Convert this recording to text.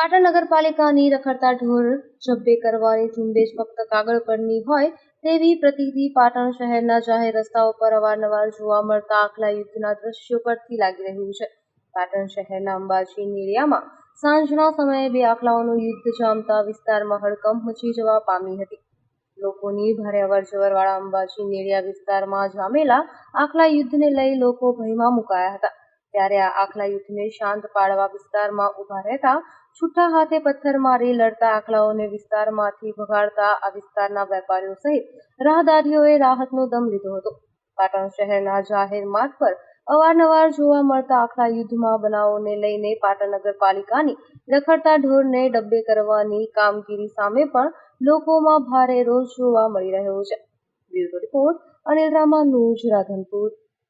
પાટણ નગરપાલિકાની રખડતા ઢોર જબ્બે કરવાની ઝુંબેશ ફક્ત કાગળ પરની હોય તેવી પ્રતીતિ પાટણ શહેરના જાહેર રસ્તાઓ પર અવારનવાર જોવા મળતા આખલા યુદ્ધના દ્રશ્યો પરથી લાગી રહ્યું છે. પાટણ શહેરના અંબાજી નેરિયામાં સાંજના સમયે બે આખલાઓનું યુદ્ધ જામતા વિસ્તારમાં હડકંપ મચી જવા પામી હતી. લોકોની ભારે અવરજવર વાળા અંબાજી નેરિયા વિસ્તારમાં જામેલા આખલા યુદ્ધને લઈ લોકો ભયમાં મુકાયા હતા. ત્યારે આ આખલા યુદ્ધને શાંત પાડવા વિસ્તારમાં ઊભા રહેતા, છૂટા હાથે પથ્થર મારી લડતા આખલાઓને વિસ્તારમાંથી ભગાડતા આ વિસ્તારના વેપારીઓ સહિત રાહદારીઓએ રાહતનો દમ લીધો હતો. પાટણ શહેરના જાહેર માર્ગ પર અવારનવાર જોવા મળતા આખલા યુદ્ધમાં બનાવોને લઈને પાટણ નગરપાલિકાની રખડતા ઢોરને ડબ્બે કરવાની કામગીરી સામે પણ લોકોમાં ભારે રોષ જોવા મળી રહ્યો છે. Bureau report, Anil Rama news Radhanpur